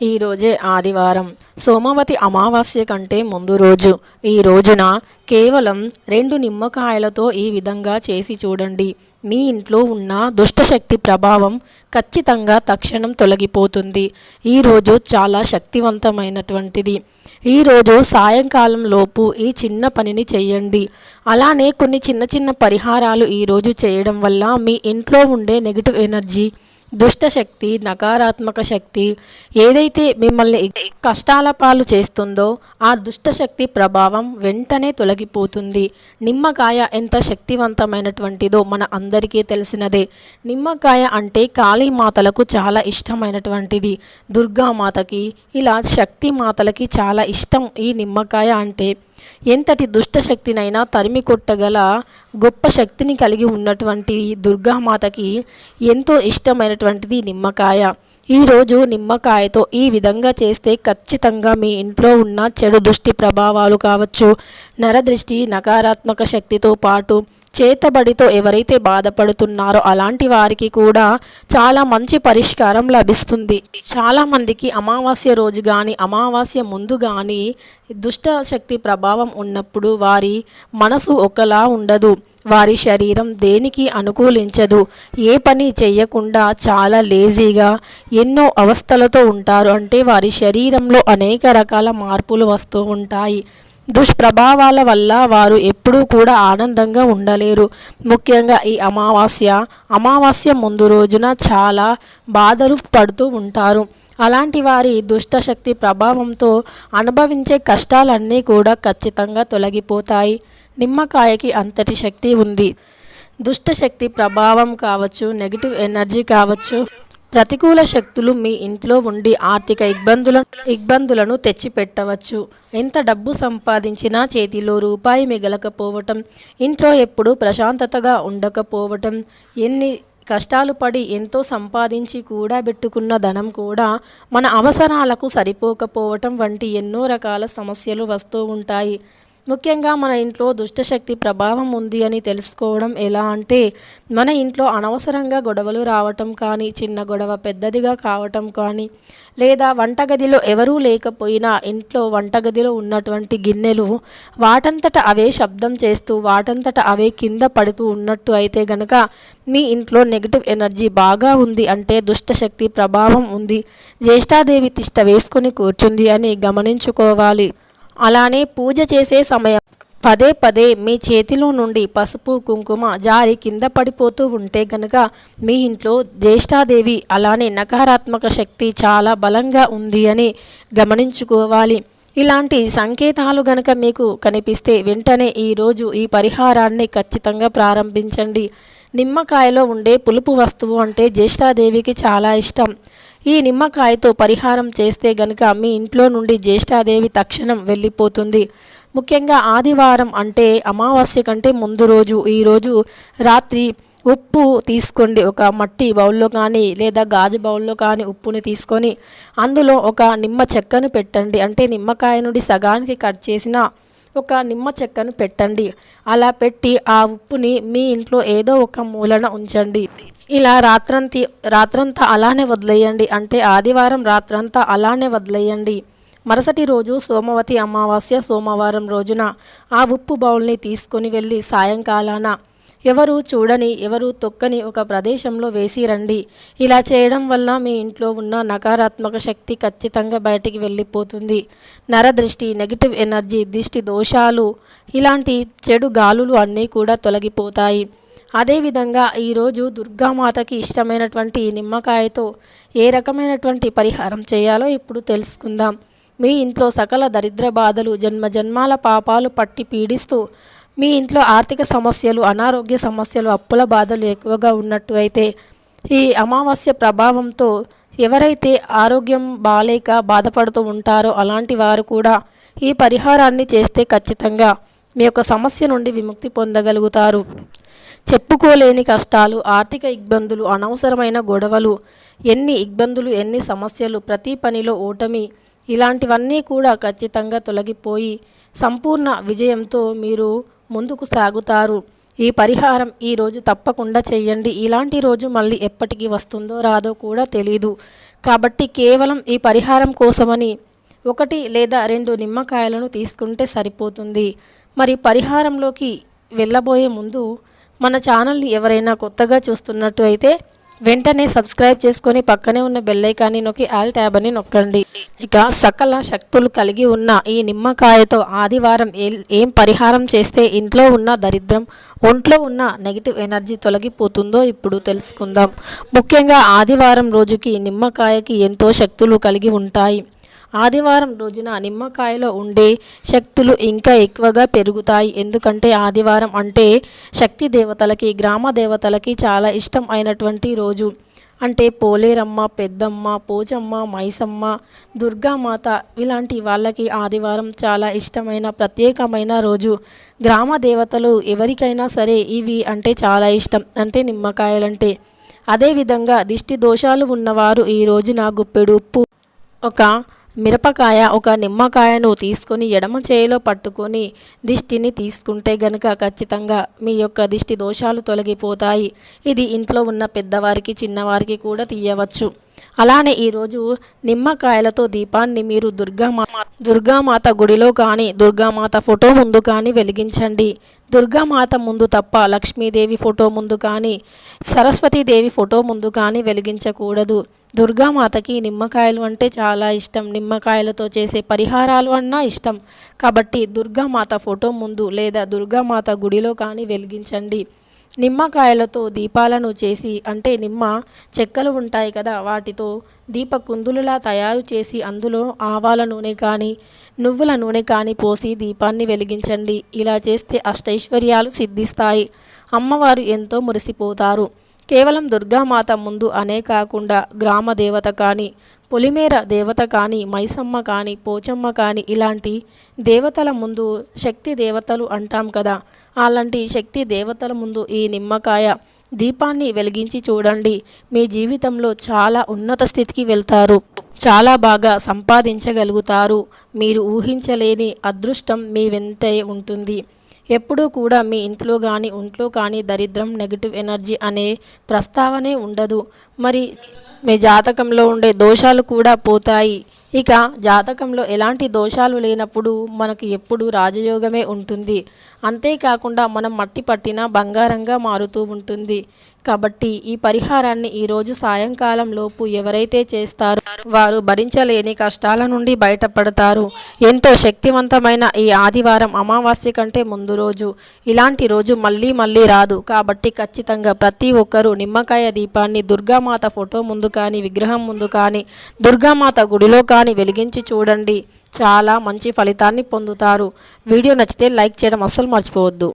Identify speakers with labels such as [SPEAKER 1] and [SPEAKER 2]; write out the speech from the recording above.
[SPEAKER 1] ఈరోజే ఆదివారం. సోమవతి అమావాస్య కంటే ముందు రోజు. ఈ రోజున కేవలం రెండు నిమ్మకాయలతో ఈ విధంగా చేసి చూడండి. మీ ఇంట్లో ఉన్న దుష్టశక్తి ప్రభావం ఖచ్చితంగా తక్షణం తొలగిపోతుంది. ఈరోజు చాలా శక్తివంతమైనటువంటిది. ఈరోజు సాయంకాలం లోపు ఈ చిన్న పనిని చేయండి అలానే కొన్ని చిన్న చిన్న పరిహారాలు ఈరోజు చేయడం వల్ల మీ ఇంట్లో ఉండే నెగిటివ్ ఎనర్జీ దుష్ట శక్తి నకారాత్మక శక్తి ఏదైతే మిమ్మల్ని కష్టాల పాలు చేస్తుందో ఆ దుష్ట శక్తి ప్రభావం వెంటనే తొలగిపోతుంది. నిమ్మకాయ ఎంత శక్తివంతమైనటువంటిదో మన అందరికీ తెలిసినదే. నిమ్మకాయ అంటే కాళీమాతలకు చాలా ఇష్టమైనటువంటిది. దుర్గామాతకి ఇలా శక్తి మాతలకి చాలా ఇష్టం ఈ నిమ్మకాయ అంటే. ఎంతటి దుష్ట శక్తినైనా తరిమి కొట్టగల గొప్ప శక్తిని కలిగి ఉన్నటువంటి దుర్గామాతకి ఎంతో ఇష్టమైనటువంటిది నిమ్మకాయ. ఈరోజు నిమ్మకాయతో ఈ విధంగా చేస్తే ఖచ్చితంగా మీ ఇంట్లో ఉన్న చెడు దృష్టి ప్రభావాలు కావచ్చు. నరదృష్టి నకారాత్మక శక్తితో పాటు చేతబడితో ఎవరైతే బాధపడుతున్నారో అలాంటి వారికి కూడా చాలా మంచి పరిష్కారం లభిస్తుంది. చాలామందికి అమావాస్య రోజు కానీ అమావాస్య ముందు కానీ దుష్ట శక్తి ప్రభావం ఉన్నప్పుడు వారి మనసు ఒకలా ఉండదు. వారి శరీరం దేనికి అనుకూలించదు? ఏ పని చేయకుండా చాలా లేజీగా ఎన్నో అవస్థలతో ఉంటారు. అంటే వారి శరీరంలో అనేక రకాల మార్పులు వస్తూ ఉంటాయి. దుష్ప్రభావాల వల్ల వారు ఎప్పుడూ కూడా ఆనందంగా ఉండలేరు. ముఖ్యంగా ఈ అమావాస్య. అమావాస్య ముందు రోజున చాలా బాధలు పడుతూ ఉంటారు. అలాంటి వారి దుష్టశక్తి ప్రభావంతో అనుభవించే కష్టాలన్నీ కూడా ఖచ్చితంగా తొలగిపోతాయి. నిమ్మకాయకి అంతటి శక్తి ఉంది. దుష్టశక్తి ప్రభావం కావచ్చు నెగిటివ్ ఎనర్జీ కావచ్చు ప్రతికూల శక్తులు మీ ఇంట్లో ఉండి ఆర్థిక ఇబ్బందుల ఇబ్బందులను తెచ్చిపెట్టవచ్చు. ఎంత డబ్బు సంపాదించినా చేతిలో రూపాయి మిగలకపోవటం ఇంట్లో ఎప్పుడూ ప్రశాంతతగా ఉండకపోవటం ఎన్ని కష్టాలు పడి ఎంతో సంపాదించి కూడా పెట్టుకున్న ధనం కూడా మన అవసరాలకు సరిపోకపోవటం వంటి ఎన్నో రకాల సమస్యలు వస్తూ ఉంటాయి. ముఖ్యంగా మన ఇంట్లో దుష్టశక్తి ప్రభావం ఉంది అని తెలుసుకోవడం ఎలా అంటే మన ఇంట్లో అనవసరంగా గొడవలు రావటం కానీ చిన్న గొడవ పెద్దదిగా కావటం కానీ లేదా వంటగదిలో ఎవరూ లేకపోయినా ఇంట్లో వంటగదిలో ఉన్నటువంటి గిన్నెలు వాటంతట అవే శబ్దం చేస్తూ వాటంతట అవే కింద పడుతూ ఉన్నట్టు అయితే గనక మీ ఇంట్లో నెగిటివ్ ఎనర్జీ బాగా ఉంది అంటే దుష్టశక్తి ప్రభావం ఉంది. జ్యేష్ఠాదేవి తిష్ట వేసుకొని కూర్చుంది అని గమనించుకోవాలి. అలానే పూజ చేసే సమయం. పదే పదే మీ చేతిలో నుండి పసుపు కుంకుమ జారి కింద పడిపోతూ ఉంటే గనక మీ ఇంట్లో జ్యేష్ఠాదేవి అలానే నకారాత్మక శక్తి చాలా బలంగా ఉంది అని గమనించుకోవాలి. ఇలాంటి సంకేతాలు గనక మీకు కనిపిస్తే వెంటనే ఈరోజు ఈ పరిహారాన్ని ఖచ్చితంగా ప్రారంభించండి. నిమ్మకాయలో ఉండే పులుపు వస్తువు అంటే జ్యేష్ఠాదేవికి చాలా ఇష్టం. ఈ నిమ్మకాయతో పరిహారం చేస్తే గనుక మీ ఇంట్లో నుండి జ్యేష్ఠాదేవి తక్షణం వెళ్ళిపోతుంది. ముఖ్యంగా ఆదివారం అంటే అమావాస్య కంటే ముందు రోజు ఈరోజు రాత్రి ఉప్పు తీసుకోండి. ఒక మట్టి బౌల్లో కానీ లేదా గాజు బౌల్లో కానీ ఉప్పుని తీసుకొని అందులో ఒక నిమ్మ చెక్కను పెట్టండి. అంటే నిమ్మకాయ నుండి సగానికి కట్ చేసిన ఒక నిమ్మ చెక్కను పెట్టండి. అలా పెట్టి ఆ ఉప్పుని మీ ఇంట్లో ఏదో ఒక మూలన ఉంచండి. ఇలా రాత్రంతి రాత్రంతా అలానే వదిలేయండి. అంటే ఆదివారం రాత్రంతా అలానే వదిలేయండి. మరుసటి రోజు సోమవతి అమావాస్య సోమవారం రోజున ఆ ఉప్పు బౌల్ని తీసుకొని వెళ్ళి సాయంకాలాన ఎవరు చూడని ఎవరు తొక్కని ఒక ప్రదేశంలో వేసి రండి. ఇలా చేయడం వల్ల మీ ఇంట్లో ఉన్న నకారాత్మక శక్తి ఖచ్చితంగా బయటికి వెళ్ళిపోతుంది. నరదృష్టి నెగిటివ్ ఎనర్జీ దిష్టి దోషాలు ఇలాంటి చెడు గాలులు అన్నీ కూడా తొలగిపోతాయి. అదేవిధంగా ఈరోజు దుర్గామాతకి ఇష్టమైనటువంటి నిమ్మకాయతో ఏ రకమైనటువంటి పరిహారం చేయాలో ఇప్పుడు తెలుసుకుందాం. మీ ఇంట్లో సకల దరిద్ర బాధలు జన్మ జన్మాల పాపాలు పట్టి పీడిస్తూ మీ ఇంట్లో ఆర్థిక సమస్యలు అనారోగ్య సమస్యలు అప్పుల బాధలు ఎక్కువగా ఉన్నట్టు అయితే ఈ అమావాస్య ప్రభావంతో ఎవరైతే ఆరోగ్యం బాలేక బాధపడుతూ ఉంటారో అలాంటి వారు కూడా ఈ పరిహారాన్ని చేస్తే ఖచ్చితంగా మీ యొక్క సమస్య నుండి విముక్తి పొందగలుగుతారు. చెప్పుకోలేని కష్టాలు ఆర్థిక ఇబ్బందులు అనవసరమైన గొడవలు ఎన్ని ఇబ్బందులు ఎన్ని సమస్యలు ప్రతి పనిలో ఓటమి ఇలాంటివన్నీ కూడా ఖచ్చితంగా తొలగిపోయి సంపూర్ణ విజయంతో మీరు ముందుకు సాగుతారు. ఈ పరిహారం ఈ రోజు తప్పకుండా చేయండి. ఇలాంటి రోజు మళ్ళీ ఎప్పటికీ వస్తుందో రాదో కూడా తెలీదు. కాబట్టి కేవలం ఈ పరిహారం కోసమని ఒకటి లేదా రెండు నిమ్మకాయలను తీసుకుంటే సరిపోతుంది. మరి పరిహారంలోకి వెళ్ళబోయే ముందు మన ఛానల్ని ఎవరైనా కొత్తగా చూస్తున్నట్టు అయితే వెంటనే సబ్స్క్రైబ్ చేసుకొని పక్కనే ఉన్న బెల్లైకాన్ని నొక్కి ఆల్ ట్యాబ్ అని నొక్కండి. ఇక సకల శక్తులు కలిగి ఉన్న ఈ నిమ్మకాయతో ఆదివారం ఏం పరిహారం చేస్తే ఇంట్లో ఉన్న దరిద్రం ఒంట్లో ఉన్న నెగిటివ్ ఎనర్జీ తొలగిపోతుందో ఇప్పుడు తెలుసుకుందాం. ముఖ్యంగా ఆదివారం రోజుకి నిమ్మకాయకి ఎంతో శక్తులు కలిగి ఉంటాయి. ఆదివారం రోజున నిమ్మకాయలో ఉండే శక్తులు ఇంకా ఎక్కువగా పెరుగుతాయి. ఎందుకంటే ఆదివారం అంటే శక్తి దేవతలకి గ్రామ దేవతలకి చాలా ఇష్టం అయినటువంటి రోజు. అంటే పోలేరమ్మ పెద్దమ్మ పోచమ్మ మైసమ్మ దుర్గామాత ఇలాంటి వాళ్ళకి ఆదివారం చాలా ఇష్టమైన ప్రత్యేకమైన రోజు. గ్రామ దేవతలు ఎవరికైనా సరే ఇవి అంటే చాలా ఇష్టం. అంటే నిమ్మకాయలంటే. అదేవిధంగా దిష్టి దోషాలు ఉన్నవారు ఈ రోజున గుప్పెడు ఉప్పు ఒక మిరపకాయ ఒక నిమ్మకాయను తీసుకొని ఎడమ చేయిలో పట్టుకొని దిష్టిని తీసుకుంటే గనుక ఖచ్చితంగా మీ యొక్క దిష్టి దోషాలు తొలగిపోతాయి. ఇది ఇంట్లో ఉన్న పెద్దవారికి చిన్నవారికి కూడా తీయవచ్చు. అలానే ఈరోజు నిమ్మకాయలతో దీపాన్ని మీరు దుర్గామా దుర్గామాత గుడిలో కానీ దుర్గామాత ఫోటో ముందు కానీ వెలిగించండి. దుర్గామాత ముందు తప్ప లక్ష్మీదేవి ఫోటో ముందు కానీ సరస్వతీదేవి ఫోటో ముందు కానీ వెలిగించకూడదు. దుర్గామాతకి నిమ్మకాయలు అంటే చాలా ఇష్టం. నిమ్మకాయలతో చేసే పరిహారాలు అన్నా ఇష్టం. కాబట్టి దుర్గామాత ఫోటో ముందు లేదా దుర్గామాత గుడిలో కానీ వెలిగించండి. నిమ్మకాయలతో దీపాలను చేసి అంటే నిమ్మ చెక్కలు ఉంటాయి కదా వాటితో దీప కుందులులా తయారు చేసి అందులో ఆవాల నూనె కానీ నువ్వుల నూనె కానీ పోసి దీపాన్ని వెలిగించండి. ఇలా చేస్తే అష్టైశ్వర్యాలు సిద్ధిస్తాయి. అమ్మవారు ఎంతో మురిసిపోతారు. కేవలం దుర్గామాత ముందు అనే కాకుండా గ్రామ దేవత కానీ పొలిమేర దేవత కానీ మైసమ్మ కానీ పోచమ్మ కానీ ఇలాంటి దేవతల ముందు శక్తి దేవతలు అంటాం కదా. అలాంటి శక్తి దేవతల ముందు ఈ నిమ్మకాయ దీపాన్ని వెలిగించి చూడండి. మీ జీవితంలో చాలా ఉన్నత స్థితికి వెళ్తారు. చాలా బాగా సంపాదించగలుగుతారు. మీరు ఊహించలేని అదృష్టం మీ వెంటే ఉంటుంది. ఎప్పుడూ కూడా మీ ఇంట్లో కానీ ఒంట్లో కానీ దరిద్రం నెగిటివ్ ఎనర్జీ అనే ప్రస్తావనే ఉండదు. మరి మీ జాతకంలో ఉండే దోషాలు కూడా పోతాయి. ఇక జాతకంలో ఎలాంటి దోషాలు లేనప్పుడు మనకి ఎప్పుడు రాజయోగమే ఉంటుంది. అంతేకాకుండా మనం మట్టి పట్టిన బంగారంగా మారుతూ ఉంటుంది. కాబట్టి ఈ పరిహారాన్ని ఈరోజు సాయంకాలం లోపు ఎవరైతే చేస్తారో వారు భరించలేని కష్టాల నుండి బయటపడతారు. ఎంతో శక్తివంతమైన ఈ ఆదివారం అమావాస్య కంటే ముందు రోజు. ఇలాంటి రోజు మళ్ళీ మళ్ళీ రాదు. కాబట్టి ఖచ్చితంగా ప్రతి ఒక్కరూ నిమ్మకాయ దీపాన్ని దుర్గామాత ఫోటో ముందు కానీ విగ్రహం ముందు కానీ దుర్గామాత గుడిలో కానీ వెలిగించి చూడండి. చాలా మంచి ఫలితాన్ని పొందుతారు. వీడియో నచ్చితే లైక్ చేయడం అస్సలు మర్చిపోవద్దు.